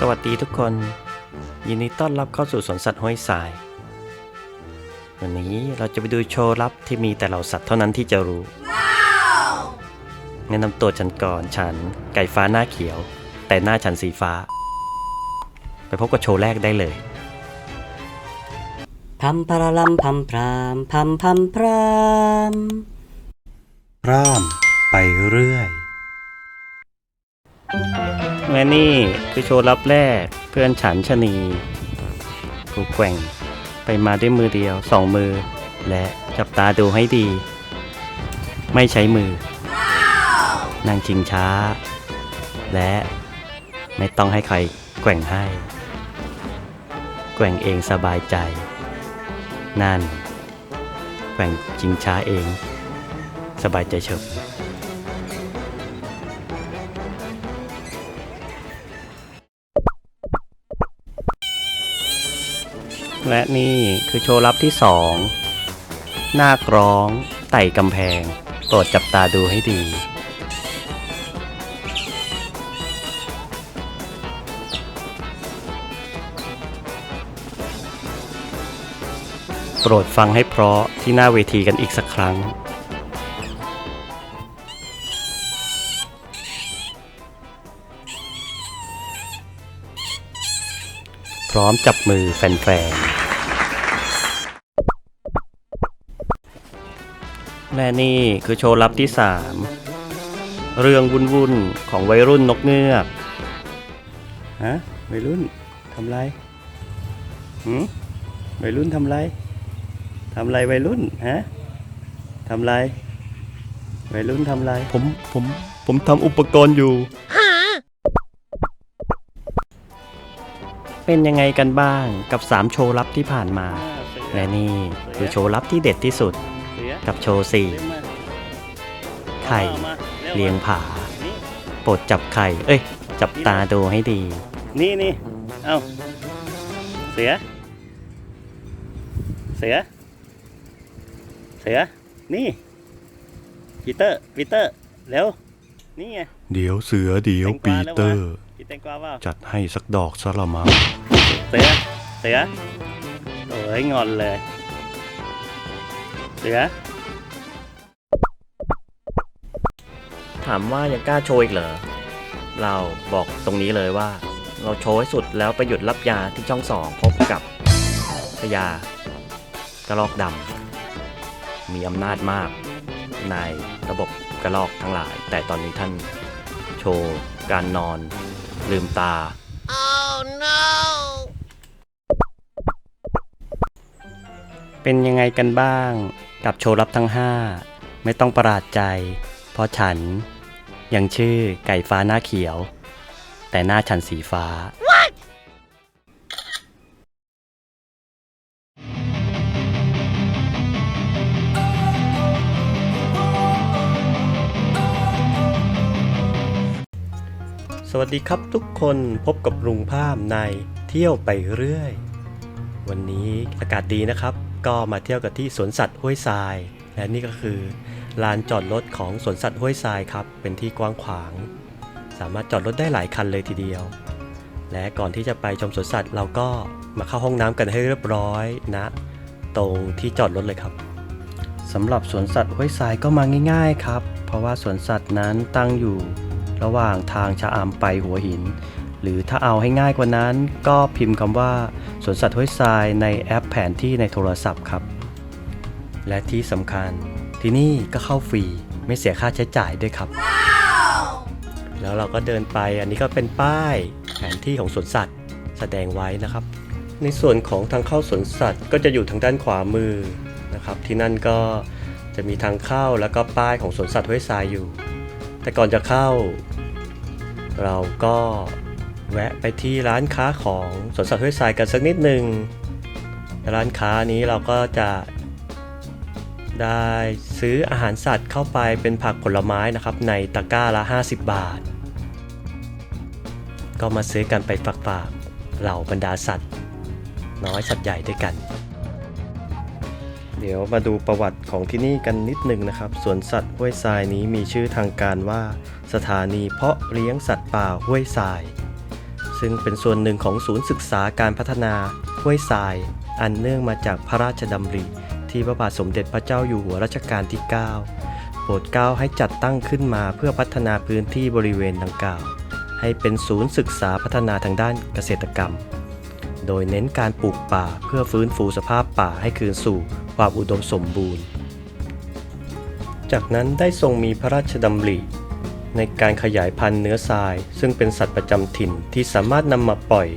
สวัสดีทุกคน ยินดีต้อนรับเข้าสู่สวนสัตว์ห้วยทราย วันนี้เราจะไปดูโชว์ลับที่มีแต่เหล่าสัตว์เท่านั้นที่จะรู้แนะนำตัวฉันก่อนฉันไก่ฟ้าหน้าเขียว แต่หน้าฉันสีฟ้า ไปพบกับโชว์แรกได้เลยพัมพาราลัมพัมพรามพัมพัมพรามร่ามไปเรื่อย และนี่คือโชว์ลับแรกเพื่อนฉันชะนีกูแกว่งไปมาด้วยมือเดียวสองมือ และจับตาดูให้ดี ไม่ใช้มือนั่งชิงช้า และไม่ต้องให้ใครแกว่งให้ แกว่งเองสบายใจ นั่น แกว่งชิงช้าเอง สบายใจเฉบ และนี่คือโชว์ลับที่สองนากร้องไต่กำแพง โปรดจับตาดูให้ดีโปรดฟังให้เพราะที่หน้าเวทีกันอีกสักครั้ง ร้อมจับมือแฟนๆ และนี่คือโชว์ลับที่ 3 เรื่องวุ่นๆ ของวัยรุ่นนกเงือก ฮะ วัยรุ่นทำไรหืมวัยรุ่นทำไรทำไรวัยรุ่น ฮะทำไรวัยรุ่นทำไร ผม ผม ผมทำอุปกรณ์อยู่ เป็นยังไงกันบ้างกับ 3 โชว์ลับที่ผ่านมา และนี่คือโชว์ลับที่เด็ดที่สุด กับโชว์4ไข่เลียงผาโปรดจับไข่ เอ้ย จับตาดูให้ดี นี่นี่เอาเสือ เสือ เสือ นี่ปีเตอร์ปีเตอร์เร็วนี่ไง เดี๋ยวเสือเดี๋ยวแตงกปีวาแล้ววะเตอร์กิน แตงกวาเปล่าจัดให้สักดอกซะละมั้งเสือเสือโอ้ยงอนเลย เสือถามว่ายังกล้าโชว์อีกเหรอ เราบอกตรงนี้เลยว่า เราโชว์ให้สุดแล้วไปหยุดรับยาที่ช่องสองพบกับพญากระรอกดำมีอำนาจมากในระบบกระรอกทั้งหลาย แต่ตอนนี้ท่านโชว์การนอน ลืมตาเป็นยังไงกันบ้าง กับโชว์ลับทั้ง 5 ไม่ต้องประหลาดใจ เพราะฉันยังชื่อไก่ฟ้าหน้าเขียว แต่หน้าฉันสีฟ้า วัสดีครับทุกคนพบกับลุงภาพในเที่ยวไปเรื่อย วันนี้อากาศดีนะครับ ก็มาเที่ยวกันที่สวนสัตว์ห้วยทราย และนี่ก็คือลานจอดรถของสวนสัตว์ห้วยทรายครับ เป็นที่กว้างขวาง สามารถจอดรถได้หลายคันเลยทีเดียว และก่อนที่จะไปชมสวนสัตว์เราก็มาเข้าห้องน้ำกันให้เรียบร้อยนะ ตรงที่จอดรถเลยครับสำหรับสวนสัตว์ห้วยทรายก็มาง่าย ๆ ครับ เพราะว่าสวนสัตว์นั้นตั้งอยู่ ระหว่างทางชะอำไปหัวหิน หรือถ้าเอาให้ง่ายกว่านั้นก็พิมพ์คำว่าสวนสัตว์ห้วยทรายในแอปแผนที่ในโทรศัพท์ครับ และที่สำคัญที่นี่ก็เข้าฟรีไม่เสียค่าใช้จ่ายด้วยครับแล้วเราก็เดินไปอันนี้ก็เป็นป้ายแผนที่ของสวนสัตว์แสดงไว้นะครับ ในส่วนของทางเข้าสวนสัตว์ ก็จะอยู่ทางด้านขวามือนะครับ ที่นั่นก็จะมีทางเข้าแล้วก็ป้ายของสวนสัตว์ห้วยทรายอยู่ แต่ก่อนจะเข้า เราก็แวะไปที่ร้านค้าของสวนสัตว์ห้วยทรายกันสักนิดหนึ่งร้านค้านี้เราก็จะได้ซื้ออาหารสัตว์เข้าไปเป็นผักผลไม้นะครับในตะกร้าละ 50 บาท ก็มาซื้อกันไปฝากๆเหล่าบรรดาสัตว์ น้อยสัตว์ใหญ่ด้วยกัน เดี๋ยวมาดูประวัติของที่นี่กันนิดหนึ่งนะครับสวนสัตว์ห้วยทรายนี้มีชื่อทางการว่า สถานีเพาะเลี้ยงสัตว์ป่าห้วยทราย ซึ่งเป็นส่วนหนึ่งของศูนย์ศึกษาการพัฒนาห้วยทราย อันเนื่องมาจากพระราชดำริ ที่พระบาทสมเด็จพระเจ้าอยู่หัวรัชกาลที่ 9 โปรดเกล้าให้จัดตั้งขึ้นมาเพื่อพัฒนาพื้นที่บริเวณดังกล่าว ให้เป็นศูนย์ศึกษาพัฒนาทางด้านเกษตรกรรม โดยเน้นการปลูกป่าเพื่อฟื้นฟูสภาพป่าให้คืนสู่ความอุดมสมบูรณ์ จากนั้นได้ทรงมีพระราชดำริ ในการขยายพันธุ์เนื้อทราย ซึ่งเป็นสัตว์ประจำถิ่นที่สามารถนำมาปล่อย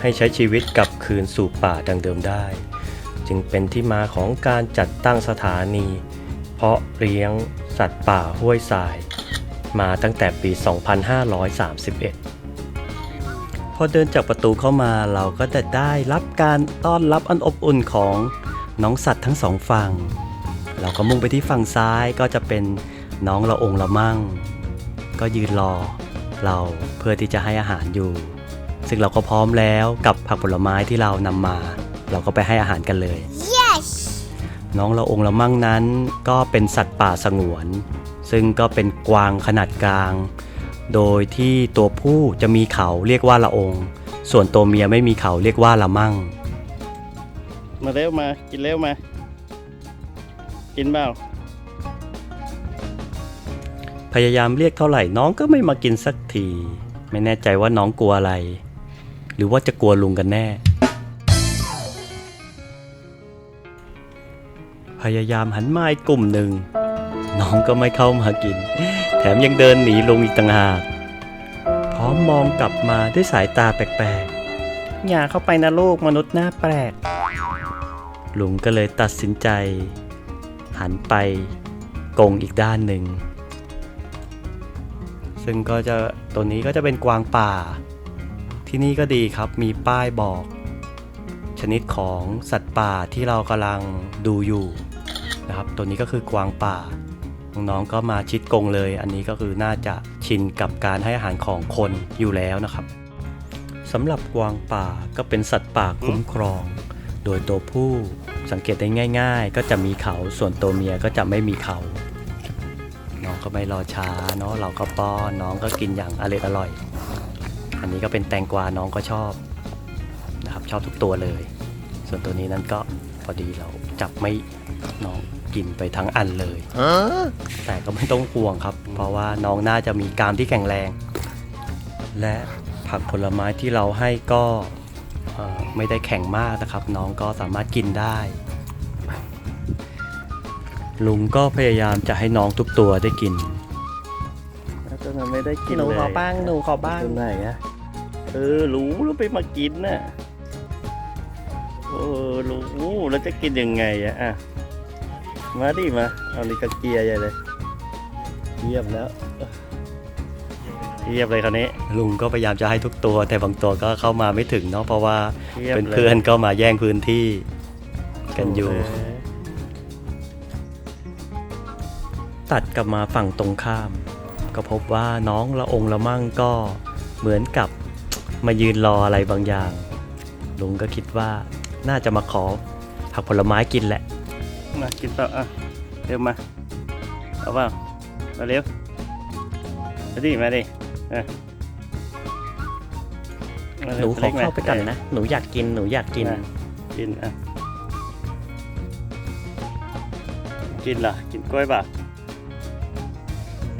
ให้ใช้ชีวิตกลับคืนสู่ป่าดังเดิมได้ จึงเป็นที่มาของการจัดตั้งสถานี เพาะเลี้ยงสัตว์ป่าห้วยทราย มาตั้งแต่ปี 2531พอเดินจากประตูเข้ามาเราก็จะได้รับการต้อนรับอันอบอุ่นของน้องสัตว์ทั้งสองฝั่ง เราก็มุ่งไปที่ฝั่งซ้ายก็จะเป็นน้องละองละมั่ง ก็ยืนรอ เราเพื่อที่จะให้อาหารอยู่ ซึ่งเราก็พร้อมแล้วกับผักผลไม้ที่เรานำมา เราก็ไปให้อาหารกันเลย Yes! น้องละองละมั่งนั้น ก็เป็นสัตว์ป่าสงวน ซึ่งก็เป็นกวางขนาดกลาง โดยที่ตัวผู้จะมีเขาเรียกว่าละองส่วนตัวเมียไม่มีเขาเรียกว่าละมั่ง มาเร็วมา กินเร็วมา กินเปล่า พยายามเรียกเท่าไหร่น้องก็ไม่มากินสักที ไม่แน่ใจว่าน้องกลัวอะไร หรือว่าจะกลัวลุงกันแน่ พยายามหันมาอีกกลุ่มหนึ่ง น้องก็ไม่เข้ามากิน แถมยังเดินหนีลุงอีกต่างหาก พร้อมมองกลับมาด้วยสายตาแปลกๆ อย่าเข้าไปนะลูกมนุษย์หน้าแปลก ลุงก็เลยตัดสินใจ หันไปกงอีกด้านหนึ่ง ซึ่งก็จะตัวนี้ก็จะเป็นกวางป่า ที่นี่ก็ดีครับมีป้ายบอก ชนิดของสัตว์ป่าที่เรากำลังดูอยู่นะครับ ตัวนี้ก็คือกวางป่าน้องๆก็มาชิดกงเลย อันนี้ก็คือน่าจะชินกับการให้อาหารของคนอยู่แล้วนะครับสำหรับกวางป่าก็เป็นสัตว์ป่าคุ้มครอง โดยตัวผู้สังเกตได้ง่าย ๆ ก็จะมีเขาส่วนตัวเมียก็จะไม่มีเขา น้องก็ไม่รอช้าเนาะเราก็ป้อนน้องก็กินอย่างอร่อยอร่อย อันนี้ก็เป็นแตงกวาน้องก็ชอบนะครับชอบทุกตัวเลย ส่วนตัวนี้นั้นก็พอดีเราจับไม่น้องกินไปทั้งอันเลย แต่ก็ไม่ต้องห่วงครับ เพราะว่าน้องน่าจะมีกรามที่แข็งแรง และผักผลไม้ที่เราให้ก็เอ่อไม่ได้แข็งมากนะครับ น้องก็สามารถกินได้ ลุงก็พยายามจะให้น้องทุกตัวได้กินแล้วตัวนั้นไม่ได้กินหนูเลยขอบ้างหนูขอบ้างตัวไหนอะเออรู้แล้วไปมากินน่ะเออรู้แล้วจะกินยังไงอะอะมาดิมาเอาลิกาเกียร์ใหญ่เลยเยียบแล้วเยียบเลยคราวนี้ลุงก็พยายามจะให้ทุกตัว แต่บางตัวก็เข้ามาไม่ถึงเนาะเพราะว่าเยียบเป็นลยเพื่อนก็มาแย่งพื้นที่กันอยู่ ตัดกลับมาฝั่งตรงข้าม ก็พบว่าน้องละองละมั่งก็เหมือนกับมายืนรออะไรบางอย่าง ลุงก็คิดว่าน่าจะมาขอผักผลไม้กินแหละ มากินต่ออะเร็วมาเอาเปล่ามาเร็วมาดิมาดิอะมาหร็นูวขอล็มเข้าไปก่อนนะ หนูอยากกิน หนูอยากกินะกินอะกินเหรอกินกล้วยเปล่ะ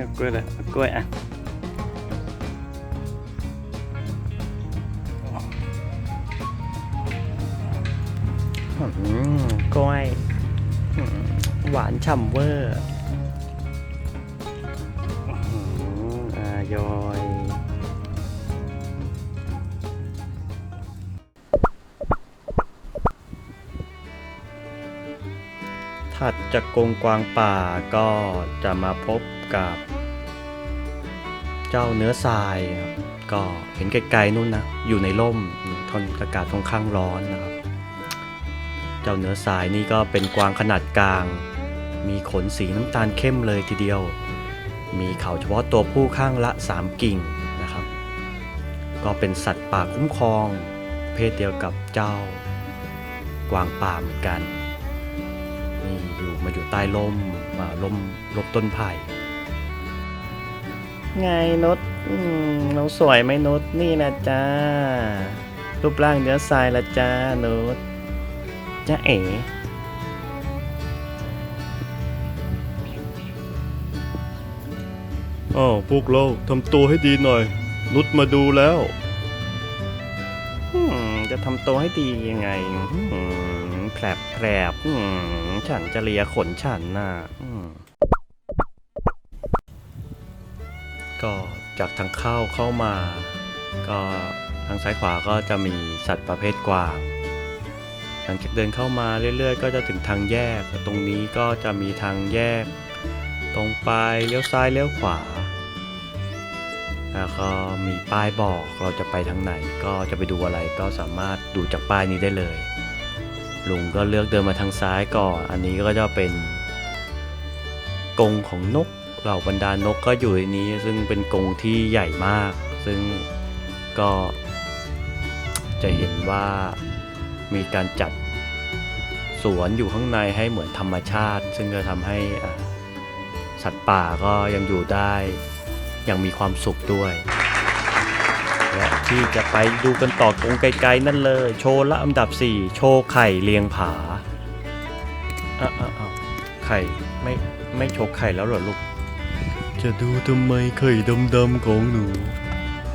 เอากล้วยเลยเอากล้วยอะอืมกล้วยอืมหวานฉ่ำเวอร์อืมอายอยถัดจากกรงกวางป่าก็จะมาพบ กับ เจ้าเนื้อทรายครับก็เห็นไกลๆนู่นนะอยู่ในร่มทนอากาศค่อนข้างร้อนนะครับ เจ้าเนื้อทรายนี่ก็เป็นกวางขนาดกลาง มีขนสีน้ำตาลเข้มเลยทีเดียว มีเขาเฉพาะตัวผู้ข้างละ 3 กิ่งนะครับ ก็เป็นสัตว์ป่าคุ้มครอง เพศเดียวกับเจ้ากวางป่าเหมือนกันนี่อยู่มาอยู่ใต้ร่มมาร่มร่มต้นไผ่ ไงนุชอืมน้องสวยไหมนุชนี่นะจ้า รูปร่างเนื้อทรายละจ้านุชจ้าเอ๋อ้าวพวกเราทำตัวให้ดีหน่อย นุชมาดูแล้วอืมจะทำตัวให้ดียังไงอืมแผลบแผลบอืมฉันจะเลียขนฉันน่ะ ก็จากทางเข้าเข้ามา ก็ทางซ้ายขวาก็จะมีสัตว์ประเภทกวาง หลังจากเดินเข้ามาเรื่อยๆ ก็จะถึงทางแยก ตรงนี้ก็จะมีทางแยก ตรงไปเลี้ยวซ้ายเลี้ยวขวา แล้วก็มีป้ายบอกเราจะไปทางไหน ก็จะไปดูอะไรก็สามารถดูจากป้ายนี้ได้เลย ลุงก็เลือกเดินมาทางซ้ายก่อน อันนี้ก็จะเป็นกรงของนก เหล่าบรรดานกก็อยู่ในนี้ซึ่งเป็นกรงที่ใหญ่มาก ซึ่งก็จะเห็นว่ามีการจัดสวนอยู่ข้างในให้เหมือนธรรมชาติ ซึ่งจะทำให้สัตว์ป่าก็ยังอยู่ได้อย่างมีความสุขด้วย และที่จะไปดูกันต่อกรงไกลๆนั่นเลย โชว์ละอันดับ 4 โชว์ไข่เลียงผาอ้าวอ้าวอ้าวไข่ไม่ไม่โชว์ไข่แล้วเหรอลูก จะดูทำไมไข่ดำๆของหนู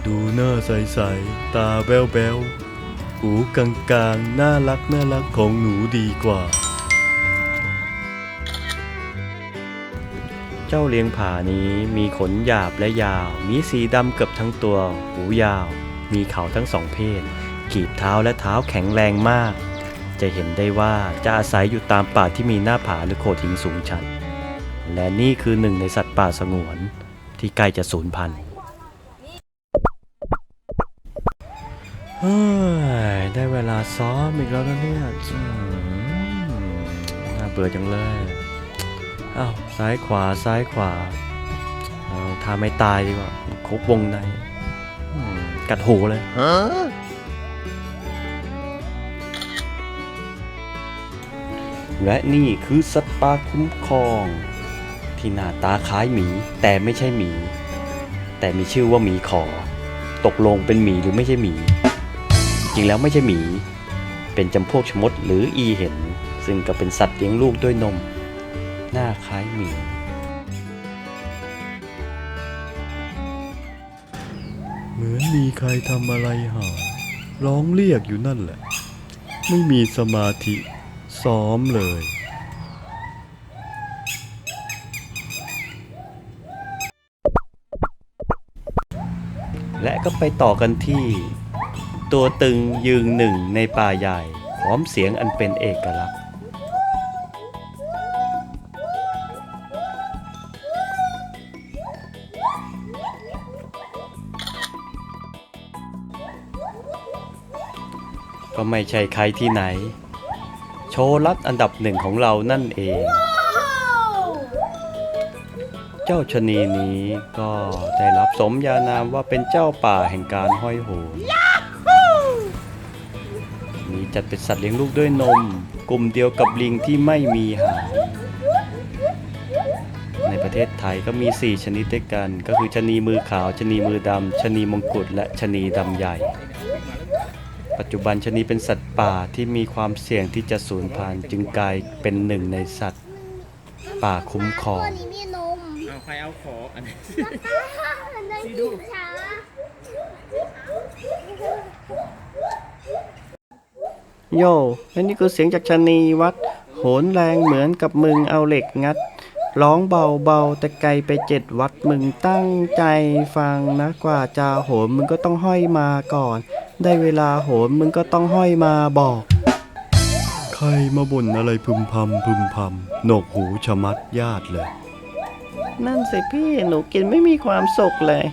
ดูหน้าใสๆตาแบ๊วๆหูกลางๆน่ารักน่ารักของหนูดีกว่า เจ้าเลี้ยงผานี้มีขนหยาบและยาว มีสีดำเกือบทั้งตัว หูยาว มีเขาทั้งสองเพศ กีบเท้าและเท้าแข็งแรงมาก จะเห็นได้ว่าจะอาศัยอยู่ตามป่าที่มีหน้าผาหรือโขดหินสูงชัน และนี่คือหนึ่งในสัตว์ป่าสงวนที่ใกล้จะสูญพันธุ์เฮ้ยได้เวลาซ้อมอีกแล้วนะเนี่ยน่าเบื่อจังเลยอ้าวซ้ายขวาซ้ายขวาเอาถ้าไม่ตายดีกว่าคุกวงในกัดหูเลยและนี่คือสัตว์ป่าคุ้มครอง ที่หน้าตาคล้ายหมี แต่ไม่ใช่หมี แต่มีชื่อว่าหมีขอ ตกลงเป็นหมีหรือไม่ใช่หมี จริงแล้วไม่ใช่หมี เป็นจำพวกชมดหรืออีเห็น ซึ่งก็เป็นสัตว์เลี้ยงลูกด้วยนม หน้าคล้ายหมีเหมือนมีใครทำอะไรหาร้องเรียกอยู่นั่นแหละ ไม่มีสมาธิ ซ้อมเลย และก็ไปต่อกันที่ ตัวตึงยืนหนึ่งในป่าใหญ่ พร้อมเสียงอันเป็นเอกลักษณ์ ก็ไม่ใช่ใครที่ไหน โชว์ลัดอันดับหนึ่งของเรานั่นเอง เจ้าชะนีนี้ก็ได้รับสมญานามว่าเป็นเจ้าป่าแห่งการห้อยโหนมีจัดเป็นสัตว์เลี้ยงลูกด้วยนม กลุ่มเดียวกับลิงที่ไม่มีหางในประเทศไทยก็มี 4 ชนิดด้วยกัน ก็คือชะนีมือขาวชะนีมือดำชะนีมงกุฎและชะนีดำใหญ่ ปัจจุบันชะนีเป็นสัตว์ป่าที่มีความเสี่ยงที่จะสูญพันธุ์จึงกลายเป็นหนึ่งในสัตว์ ป่าคุ้มครอง ใครเอาของอันนี้ซีดูช้าโย่และนี่คือเสียงจากชะนีวัด โหนแรงเหมือนกับมึงเอาเหล็กงัด ร้องเบาๆแต่ไกลไปเจ็ดวัดมึงตั้งใจฟังนะกว่าจะโหนมึงก็ต้องห้อยมาก่อน ได้เวลาโหนมึงก็ต้องห้อยมาบอก ใครมาบ่นอะไรพึมพำพึมพำหนวกหูชะมัดญาติเลย นั่นสิพี่หนูกินไม่มีความสุขเลย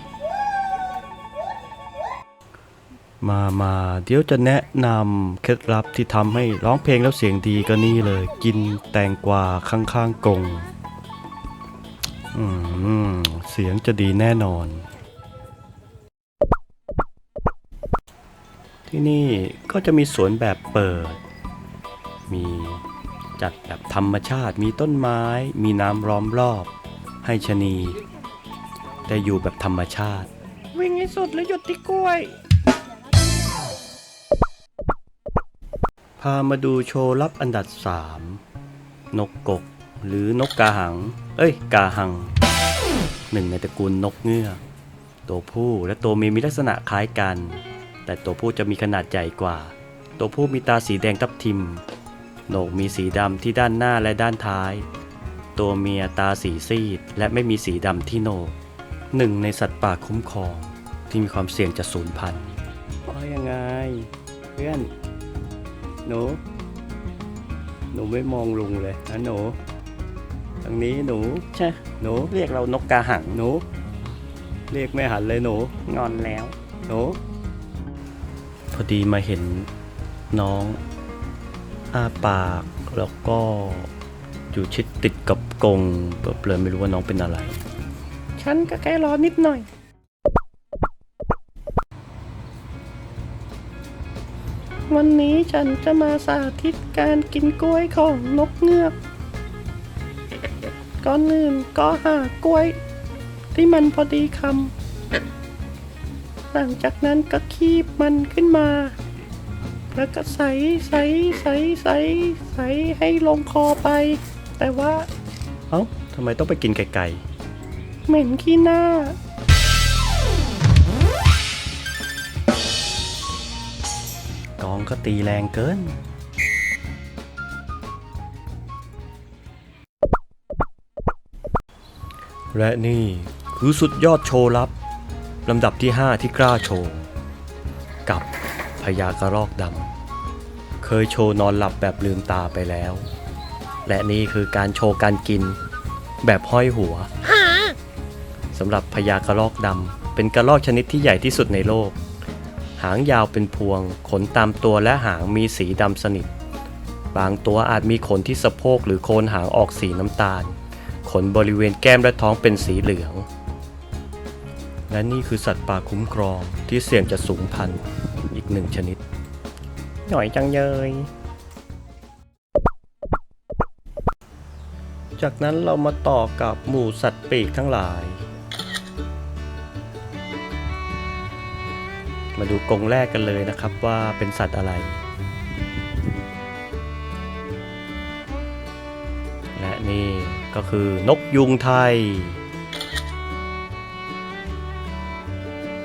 มามาเดี๋ยวจะแนะนำเคล็ดลับที่ทำให้ร้องเพลงแล้วเสียงดีก็นี่เลย กินแตงกวาข้างๆกงอืมเสียงจะดีแน่นอน ที่นี่ก็จะมีสวนแบบเปิด มีจัดแบบธรรมชาติมีต้นไม้ มีน้ำล้อมรอบ ให้ชะนี ได้อยู่แบบธรรมชาติ วิ่งให้สุดแล้วหยุดที่กล้วย พามาดูโชว์ลับอันดับสามนกกก หรือนกกาหัง เอ้ย กาหัง หนึ่งในตระกูลนกเงือก ตัวผู้และตัวเมียมีลักษณะคล้ายกัน แต่ตัวผู้จะมีขนาดใหญ่กว่า ตัวผู้มีตาสีแดงทับทิมโหนกมีสีดำที่ด้านหน้าและด้านท้าย ตัวเมียตาสีซีด และไม่มีสีดำที่โหนกหนึ่งในสัตว์ป่าคุ้มครอง ที่มีความเสี่ยงจะสูญพันธุ์ว่ายังไง เพื่อน หนู หนูไม่มองลุงเลยนะหนูทางนี้หนู ใช่ หนูเรียกเรานกกาหังหนู เรียกไม่หันเลยหนู งอนแล้ว หนู พอดีมาเห็นน้อง อ้าปากแล้วก็ อยู่ชิดติดกับกรงแบบเลยไม่รู้ว่าน้องเป็นอะไร ฉันก็แค่รอนิดหน่อย วันนี้ฉันจะมาสาธิตการกินกล้วยของนกเงือก ก่อนอื่นก็หากล้วย ที่มันพอดีคำ หลังจากนั้นก็คีบมันขึ้นมา แล้วก็ใส่ใส่ใส่ใส่ใส่ให้ลงคอไป แต่ว่า เอ้าทำไมต้องไปกินไก่เหม็นขี้หน้าๆกองก็ตีแรงเกิน และนี่คือสุดยอดโชว์ลับ ลำดับที่ 5 ที่กล้าโชว์ กับพญากระรอกดำ เคยโชว์นอนหลับแบบลืมตาไปแล้ว และนี่คือการโชว์การกิน แบบห้อยหัวสำหรับพญากระรอกดำเป็นกระรอกชนิดที่ใหญ่ที่สุดในโลก หางยาวเป็นพวง ขนตามตัวและหางมีสีดำสนิท บางตัวอาจมีขนที่สะโพกหรือโคนหางออกสีน้ำตาล ขนบริเวณแก้มและท้องเป็นสีเหลือง และนี่คือสัตว์ป่าคุ้มครองที่เสี่ยงจะสูญพันธุ์อีกหนึ่งชนิด หน่อยจังเยย จากนั้นเรามาต่อกับหมู่สัตว์ปีกทั้งหลาย มาดูกรงแรกกันเลยนะครับว่าเป็นสัตว์อะไร และนี่ก็คือนกยุงไทย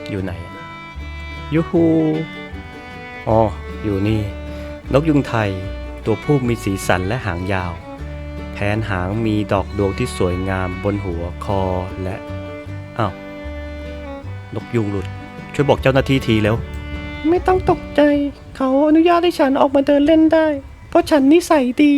อยู่ไหนอะยูฮูอ๋อ อยู่นี่ นกยุงไทยตัวผู้มีสีสันและหางยาว แผนหางมีดอกดวงที่สวยงามบนหัวคอและอ้าวนกยุงหลุด ช่วยบอกเจ้าหน้าที่ทีแล้ว ไม่ต้องตกใจ เขาอนุญาตให้ฉันออกมาเดินเล่นได้ เพราะฉันนิสัยดี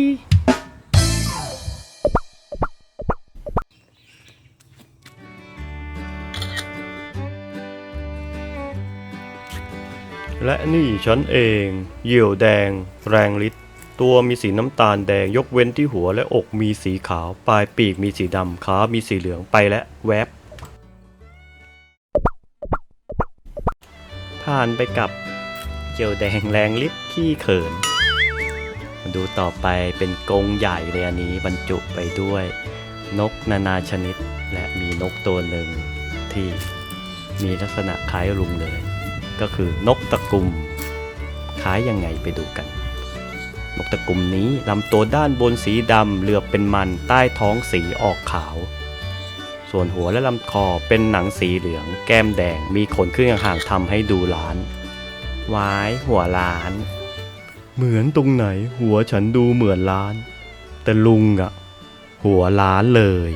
และนี่ฉันเอง เหยี่ยวแดง แรงฤทธิ์ ตัวมีสีน้ำตาลแดงยกเว้นที่หัวและอกมีสีขาว ปลายปีกมีสีดำขามีสีเหลืองไปและแวบผ่านไปกับเหยี่ยวแดงแรงฤทธิ์ขี้เขิน ดูต่อไปเป็นกรงใหญ่เลยอันนี้บรรจุไปด้วย นกนานาชนิด และมีนกตัวหนึ่งที่มีลักษณะคล้ายลุงเลย ก็คือนกตะกุมคล้ายยังไงไปดูกัน นกตะกุมนี้ลำตัวด้านบนสีดำเหลือบเป็นมันใต้ท้องสีออกขาว ส่วนหัวและลำคอเป็นหนังสีเหลือง แก้มแดงมีขนขึ้นห่างๆทำให้ดูล้านวายหัวล้าน เหมือนตรงไหนหัวฉันดูเหมือนล้าน แต่ลุงอะหัวล้านเลย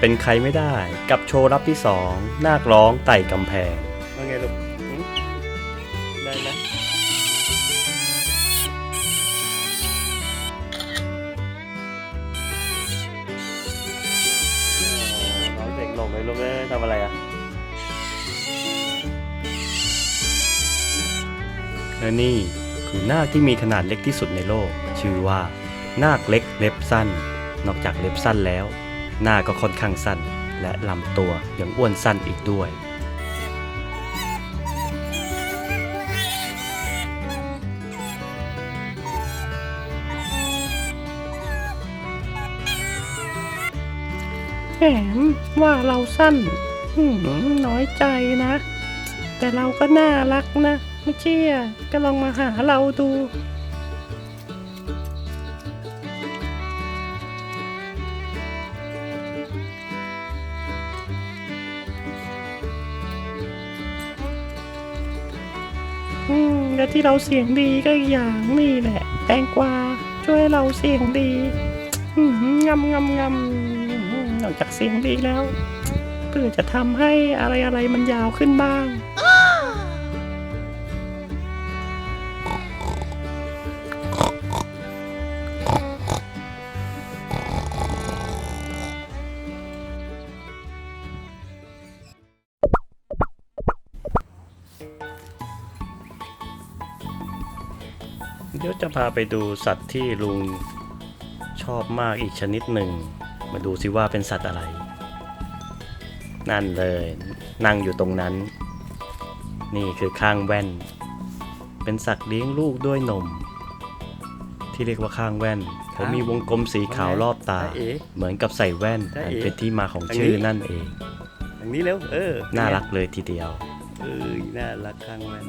เป็นใครไม่ได้กับโชว์รับที่สองนาคร้องไต่กำแพงว่าไงลูกหึได้ไหมน้องเด็กหลงเลยลูกเอ้ยทำอะไรอะและนี่คือนาคที่มีขนาดเล็กที่สุดในโลก ชื่อว่า นาคเล็กเล็บสั้น นอกจากเล็บสั้นแล้ว หน้าก็ค่อนข้างสั้น และลำตัวยังอ้วนสั้นอีกด้วย แหมว่าเราสั้นหืมน้อยใจนะ แต่เราก็น่ารักนะ ไม่เชื่อก็ลองมาหาเราดู แล้วที่เราเสียงดีก็อย่างนี่แหละ แตงกวาช่วยเราเสียงดีอืมงำงำงำนอกจากเสียงดีแล้วเพื่อจะทำให้อะไรอะไรมันยาวขึ้นบ้างาไปดูสัตว์ที่ลุงชอบมากอีกชนิดหนึ่ง มาดูสิว่าเป็นสัตว์อะไร นั่นเลย นั่งอยู่ตรงนั้น นี่คือข้างแว่น เป็นสัตว์เลี้ยงลูกด้วยนม ที่เรียกว่าข้างแว่นเขามีวงกลมสีขาวรอบตาเอ๋เหมือนกับใส่แว่นจ๊ะอันเอ๋เป็นที่มาของทางนี้ชื่อนั่นเองอย่างนี้เร็วเออ น่ารักเลยทีเดียวเออน่ารักข้างแว่น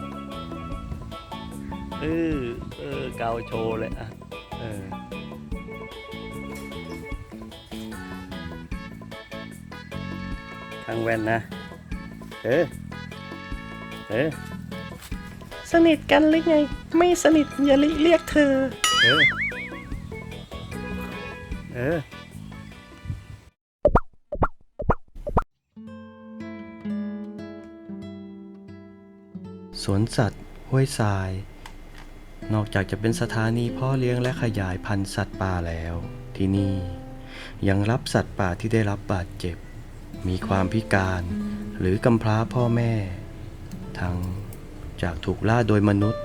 เออเออเกาโชว์เลยอะเออข้างแว่นนะ เออเออสนิทกันหรือไง ไม่สนิทอย่าลิเรียกเธอ เออ เออสวนสัตว์ห้วยทราย นอกจากจะเป็นสถานีพ่อเลี้ยงและขยายพันธุ์สัตว์ป่าแล้ว ที่นี่ ยังรับสัตว์ป่าที่ได้รับบาดเจ็บ มีความพิการหรือกำพร้าพ่อแม่ ทั้งจากถูกล่าโดยมนุษย์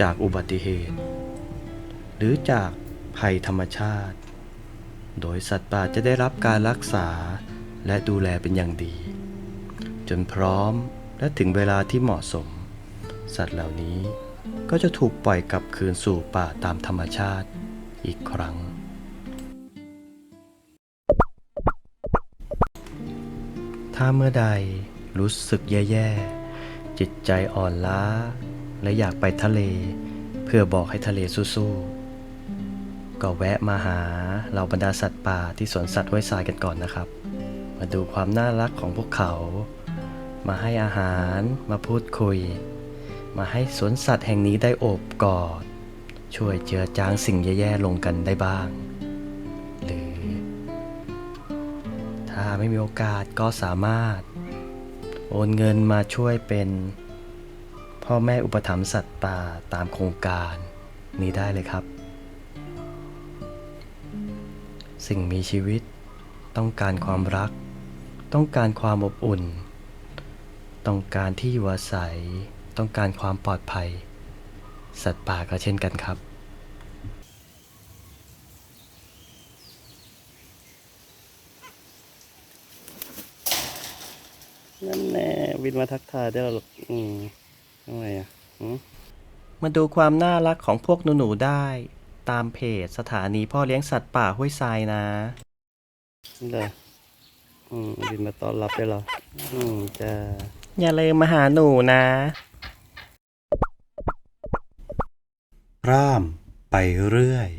จากอุบัติเหตุ หรือจากภัยธรรมชาติ โดยสัตว์ป่าจะได้รับการรักษาและดูแลเป็นอย่างดี จนพร้อมและถึงเวลาที่เหมาะสม สัตว์เหล่านี้ ก็จะถูกปล่อยกลับคืนสู่ป่าตามธรรมชาติอีกครั้ง ถ้าเมื่อใดรู้สึกแย่ๆ จิตใจอ่อนล้า และอยากไปทะเล เพื่อบอกให้ทะเลสู้ๆ ก็แวะมาหาเหล่าบรรดาสัตว์ป่าที่สวนสัตว์ห้วยทรายกันก่อนนะครับ มาดูความน่ารักของพวกเขา มาให้อาหาร มาพูดคุย มาให้สวนสัตว์แห่งนี้ได้โอบกอด ช่วยเจือจางสิ่งแย่ๆลงกันได้บ้าง หรือ ถ้าไม่มีโอกาสก็สามารถ โอนเงินมาช่วยเป็น พ่อแม่อุปถัมภ์สัตว์ป่าตามโครงการนี้ได้เลยครับ สิ่งมีชีวิตต้องการความรัก ต้องการความอบอุ่น ต้องการที่อยู่อาศัย ต้องการความปลอดภัย สัตว์ป่าก็เช่นกันครับ นั่นแน่วินมาทักทายได้แล้วหรอกอืมทำไมอะอืมมาดูความน่ารักของพวกหนูๆได้ ตามเพจสถานีพ่อเลี้ยงสัตว์ป่าห้วยทรายนะนี่เลยอืมวินมาต้อนรับได้เหรออืมจ้าอย่าลืมมาหาหนูนะ ร่ามไปเรื่อย